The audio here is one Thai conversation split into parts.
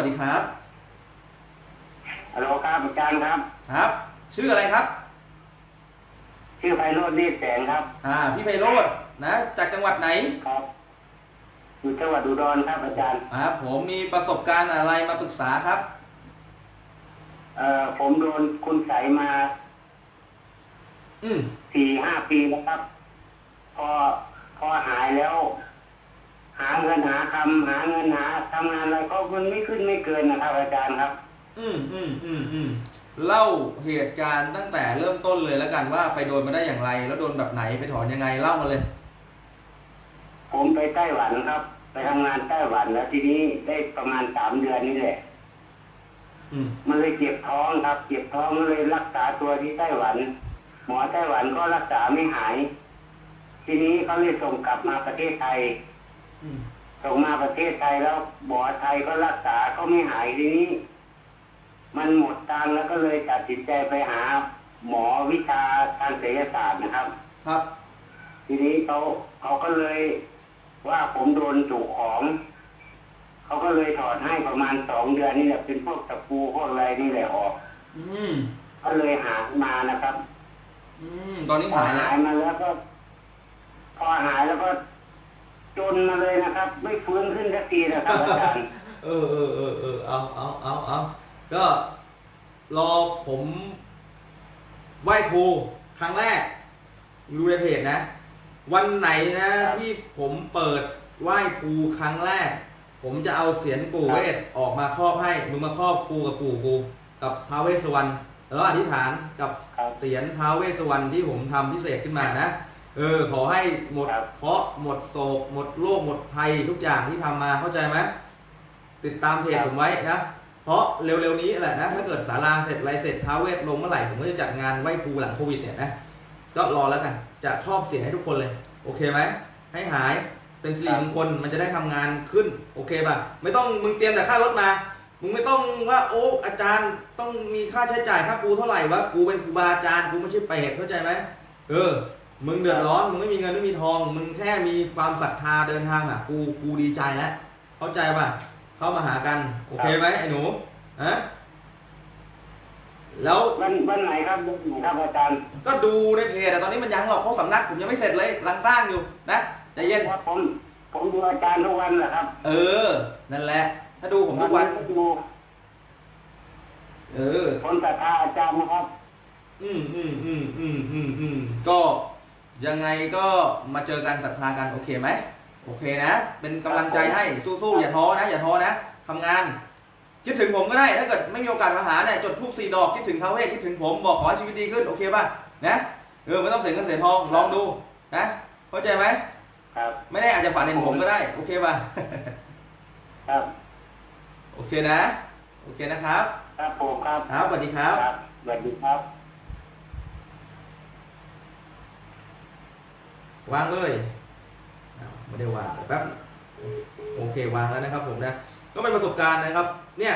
วัสดีครับฮัลโหลครับอาจารย์ครับ ครับ ชื่ออะไรครับ ชื่อไพโรจน์รีดแสงครับ อ่า พี่ไพโรจน์นะ จากจังหวัดไหน ครับอยู่จังหวัดอุดรครับอาจารย์ ครับ ผมมีประสบการณ์อะไรมาปรึกษาครับ เอ่อผมโดนคุณใสยมาอืมสี่ห้าปีแล้วครับ พอพอหายแล้ว หาเงินหาคำหาเงินหาทำงานอะไรก็มันไม่ขึ้นไม่เกินนะครับอาจารย์ครับ อืมอืมอืมอืมเล่าเหตุการณ์ตั้งแต่เริ่มต้นเลยแล้วกันว่าไปโดนมาได้อย่างไร แล้วโดนแบบไหนไปถอนยังไงเล่ามาเลย ผมไปไต้หวันครับ ไปทำงานไต้หวันแล้วทีนี้ได้ประมาณสามเดือนนี่แหละ อืมมันเลยเจ็บท้องครับเจ็บท้องก็เลยรักษาตัวที่ไต้หวัน หมอไต้หวันก็รักษาไม่หาย ทีนี้เขาเลยส่งกลับมาประเทศไทยอืม ส่งมาประเทศไทยแล้วหมอไทยก็รักษาก็ไม่หายทีนี้ มันหมดตังค์แล้วก็เลยตัดสินใจไปหา หมอวิชาทางศิลศาสตร์นะครับ ครับ ทีนี้เขาเขาก็เลยว่าผมโดนจุกของเขาก็เลยถอดให้ประมาณสองเดือนนี่แหละเป็นพวกตะปูพวกอะไรนี่แหละออก อืมก็เลยหามานะครับ อืมตอนนี้พอหายแล้ว หายมาแล้วก็ พอหายแล้วก็ จนมาเลยนะครับ ไม่ฟื้นขึ้นสักทีนะครับอาจารย์เออเออเออเออเอาเอาเอาเอาก็รอผมไหว้ครูครั้งแรกดูในเพจนะ วันไหนนะครับที่ผมเปิดไหว้ครูครั้งแรก ผมจะเอาเสียนปู่ครับเวทออกมาครอบให้มึงมาครอบครูกับปู่กูกับท้าวเวสสวรรณแล้วอธิษฐานกับครับเสียนท้าวเวสสวรรณที่ผมทำพิเศษขึ้นมานะ เออขอให้หมดครับ เคราะห์หมดโศก หมดโรคหมดภัยทุกอย่างที่ทำมาเข้าใจไหมติดตามเพจผมไว้นะ เพราะเร็วๆนี้แหละนะ ถ้าเกิดศาลาเสร็จอะไรเสร็จท้าวเวสลงเมื่อไหร่ผมก็จะจัดงานไหว้ครูหลังโควิดเนี่ยนะก็รอแล้วกันจะครอบเสียงให้ทุกคนเลย โอเคไหมให้หายเป็นสิริมงคลมันจะได้ทำงานขึ้น โอเคป่ะไม่ต้องมึงเตรียมแต่ค่ารถมา มึงไม่ต้องว่า โอ้อาจารย์ต้องมีค่าใช้จ่ายค่ากูเท่าไหร่วะกูเป็นครูบาอาจารย์กูไม่ใช่เปรตเข้าใจไหมเออ มึงเดือดร้อนมึงไม่มีเงินไม่มีทอง มึงแค่มีความศรัทธาเดินทางอะกูกูดีใจแล้วเข้าใจป่ะเข้ามาหากัน โอเคไหมไอ้หนูฮะแล้ววันวันไหนครับวันไหนครับอาจารย์ก็ดูในเพจแต่ตอนนี้มันยังหรอกเพราะสำนักผมยังไม่เสร็จเลยกำลังสร้างอยู่นะใจเย็นว่าผมผมดูอาจารย์ทุกวันแหละครับ เออ นั่นแหละ ถ้าดูผมทุกวันก็ดูเออผมศรัทธาอาจารย์นะครับ อืมอืมอืมอืมอืมอืมก็ ยังไงก็มาเจอกันศรัทธากันโอเคไหมโอเคนะ เป็นกำลังใจให้สู้ๆอย่าท้อนะ อย่าท้อนะทำงานคิดถึงผมก็ได้ถ้าเกิดไม่มีโอกาสมาหาเนี่ยจดทูบสี่ดอกคิดถึงท้าวเวสคิดถึงผมบอกขอให้ชีวิตดีขึ้นโอเคป่ะนะเออไม่ต้องเสียเงินเสียทองลองดูนะเข้าใจไหมครับไม่ได้อาจจะฝันเห็นผมก็ได้โอเคป่ะ ครับโอเคนะ โอเคนะครับ ครับผมครับครับสวัสดีครับ ครับสวัสดีครับ วางเลยไม่ได้วางแป๊บโอเควางแล้วนะครับผมนะก็เป็นประสบการณ์นะครับ เนี่ย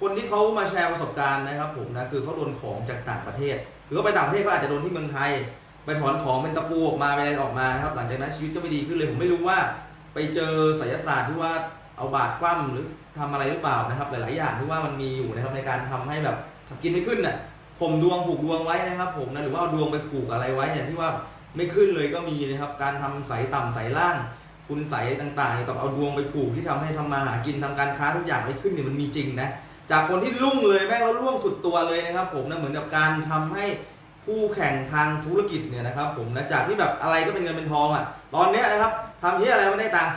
คนที่เขามาแชร์ประสบการณ์นะครับผมนะคือเขาโดนของจากต่างประเทศคือเขาไปต่างประเทศเขาอาจจะโดนที่เมืองไทยไปถอนของเป็นตะปูออกมาไปอะไรออกมาครับ หลังจากนั้นชีวิตก็ไม่ดีขึ้นเลยผมไม่รู้ว่า ไปเจอไสยศาสตร์ที่ว่าเอาบาดคว่ำหรือทำอะไรหรือเปล่านะครับ หลาย ๆ อย่างที่ว่ามันมีอยู่นะครับในการทำให้แบบกินไม่ขึ้นน่ะข่มดวงผูกดวงไว้นะครับ ผมนะหรือว่าเอาดวงไปผูกอะไรไว้อย่างที่ว่า ไม่ขึ้นเลยก็มีนะครับ การทำสายต่ำสายล่าง คุณใสยต่างๆกับเอาดวงไปผูกที่ทำให้ทำมาหากินทำการค้าทุกอย่างไม่ขึ้นเนี่ยมันมีจริงนะจากคนที่รุ่งเลยแม่งแล้วร่วงสุดตัวเลยนะครับ ผมนะเหมือนกับการทำให้คู่แข่งทางธุรกิจเนี่ยนะครับ ผมนะจากที่แบบอะไรก็เป็นเงินเป็นทองอะตอนเนี้ยนะครับทำที่อะไรไม่ได้ตังค์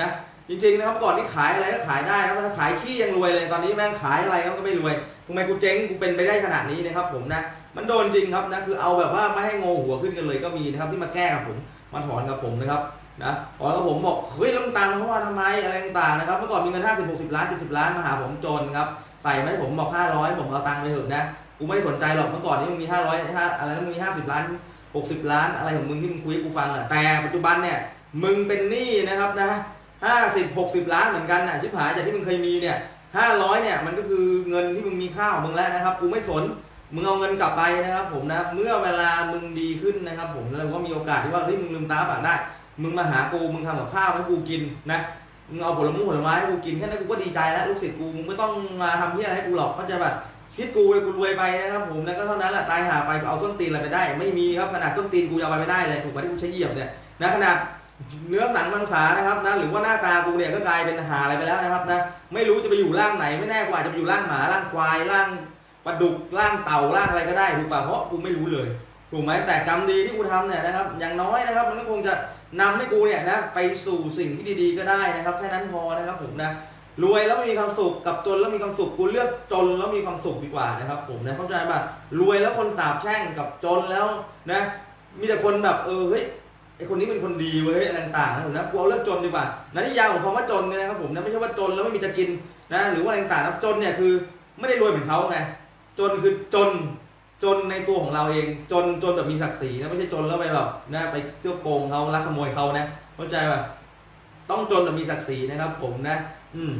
นะ จริงๆนะครับก่อนที่ขายอะไรก็ขายได้นะครับถ้าขายขี้ยังรวยเลยตอนนี้แม่งขายอะไรก็ไม่รวยทำไมกูเจ๊งกูเป็นไปได้ขนาดนี้นะครับผมนะมันโดนจริงครับนะคือเอาแบบว่าไม่ให้งอหัวขึ้นกันเลยก็มีนะครับที่มาแก้กับผมมาถอนกับผมนะครับนะถอนกับผมบอกเฮ้ยแลวมึงตังค์เพราะว่าทำไมอะไรต่างๆนะครับเมื่อก่อนมีเงิน50 60ล้าน70ล้านมาหาผมจนครับใส่ไหมผมบอก500ผมเอาตังค์ไปเถอะนะกูไม่สนใจหรอกเมื่อก่อนนี้มึงมี500ห้าอะไรนะมึงมี50ล้าน60 ล้านอะไรของมึงที่มึงคุยกูฟังอะแต่ปัจจุบันเนี่ยมึงเป็นหนี้นะครับนะ ห้าสิบหกสิบล้านเหมือนกันน่ะชิบหายจากที่มึงเคยมีเนี่ยห้าร้อยเนี่ยมันก็คือเงินที่มึงมีค่าของมึงแล้วนะครับกูไม่สนมึงเอาเงินกลับไปนะครับ ผมนะเมื่อเวลามึงดีขึ้นนะครับ ผมแล้วก็มีโอกาสที่ว่าเฮ้ยมึงลืมตาปากได้มึงมาหากูมึงทำกับข้าวให้กูกินนะมึงเอาผลไม้ผลไม้ให้กูกินแค่นั้นกูก็ดีใจแล้วลูกศิษย์กูมึงไม่ต้องมาทำเพี้ยอะไรให้กูหรอกเขาจะแบบชีวิตกูเลยกูรวยไปนะครับผมแล้วก็เท่านั้นแหละตายหาไปก็เอาส้นตีนอะไรไปได้ ไม่มีครับขนาดส้นตีนกูยังเอาไปไม่ได้เลยถูกไหมที่กูใช้เหยียบเนี่ยนะขนาด เนื้อหนังมังสานะครับนะหรือว่าหน้าตากูเนี่ยก็กลายเป็นหาอะไรไปแล้วนะครับนะไม่รู้จะไปอยู่ร่างไหนไม่แน่กว่าจะไปอยู่ร่างหมาร่างควายร่างปลาดุกร่างเต่าร่างอะไรก็ได้ถูกป่ะเพราะกูไม่รู้เลยถูกไหมแต่กรรมดีที่กูทำเนี่ยนะครับ อย่างน้อยนะครับ มันก็คงจะนำให้กูเนี่ยนะไปสู่สิ่งที่ดีๆก็ได้นะครับแค่นั้นพอนะครับผมนะรวยแล้วไม่มีความสุขกับจนแล้วมีความสุขกูเลือกจนแล้วมีความสุขดีกว่านะครับ ผมนะเข้าใจป่ะรวยแล้วคนสาบแช่งกับจนแล้วนะ มีแต่คนแบบเออเฮ้ย อคนนี้เป็นคนดีเว้ยอะไรต่างๆนะผมนะกูเอาเลือกจนดีกว่านันนิยามของคำว่าจนเนี่ยนะครับผมนะไม่ใช่ว่าจนแล้วไม่มีจะกินนะหรือว่าอะไรต่างๆนะจนเนี่ยคือไม่ได้รวยเหมือนเขาไงจนคือจนจนในตัวของเราเองจนจนแบบมีศักดิ์ศรีนะไม่ใช่จนแล้วไปแบบนะไปเที่ยวโกงเขาลักขโมยเขานะเข้าใจป่ะต้องจนแบบมีศักดิ์ศรีนะครับ ผมนะ อืม